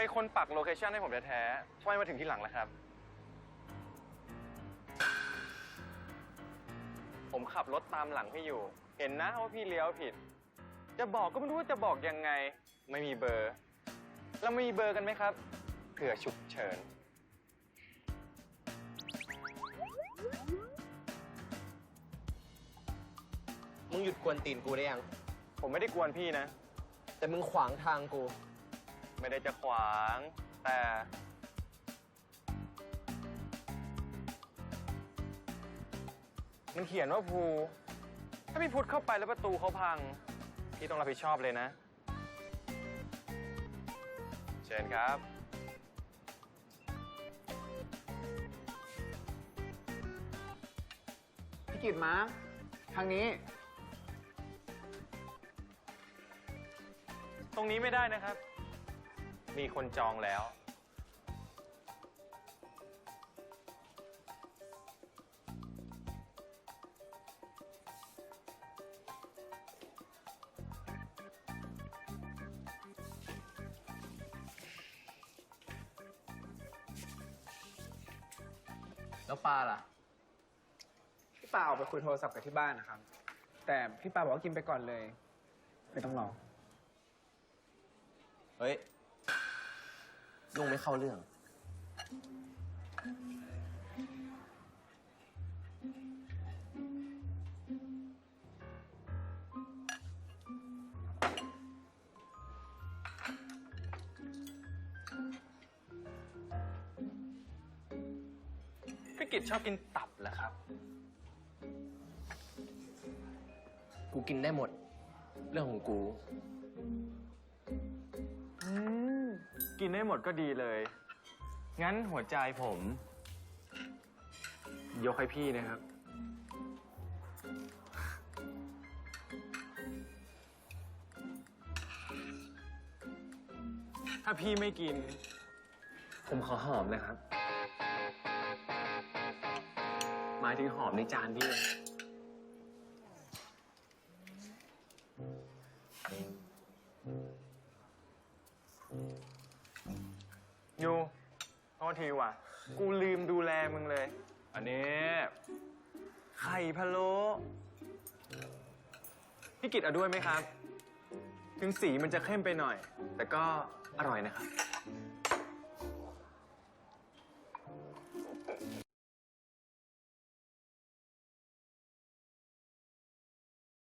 เป็นคนปักโลเคชั่นให้ผมแท้ๆทำไมมาถึงที่หลังล่ะครับ ผมขับรถตามหลังพี่อยู่ เห็นนะว่าพี่เลี้ยวผิด จะบอกก็ไม่รู้ว่าจะบอกยังไง ไม่มีเบอร์ เรามีเบอร์กันไหมครับ เผื่อฉุกเฉิน มึงหยุดกวนตีนกูได้ยัง ผมไม่ได้กวนพี่นะ แต่มึงขวางทางกู ไม่ได้จะขวาง แต่มันเขียนว่าภู ถ้าพี่พุทธเข้าไปแล้วประตูเขาพัง พี่ต้องรับผิดชอบเลยนะ เชิญครับ พี่กิตมาทางนี้ ตรงนี้ไม่ได้นะครับ มีคนจองแล้ว แล้วปลาล่ะ พี่ปาออกไปคุยโทรศัพท์กับที่บ้านนะครับ แต่พี่ปาบอกว่ากินไปก่อนเลย ไม่ต้องรอ เฮ้ย ลุงไม่เข้าเรื่อง พี่กิจชอบกินตับเหรอครับ กูกินได้หมด เรื่องของกู อืม กินได้หมดก็ดีเลย งั้นหัวใจผม ยกให้พี่นะครับ ถ้าพี่ไม่กิน ผมขอหอมนะครับ หมายถึงหอมในจานพี่ โทษทีว่ะ กูลืมดูแลมึงเลย อันนี้ไข่พะโล้พี่กิตเอาด้วยไหมครับ ถึงสีมันจะเข้มไปหน่อย แต่ก็อร่อยนะครับ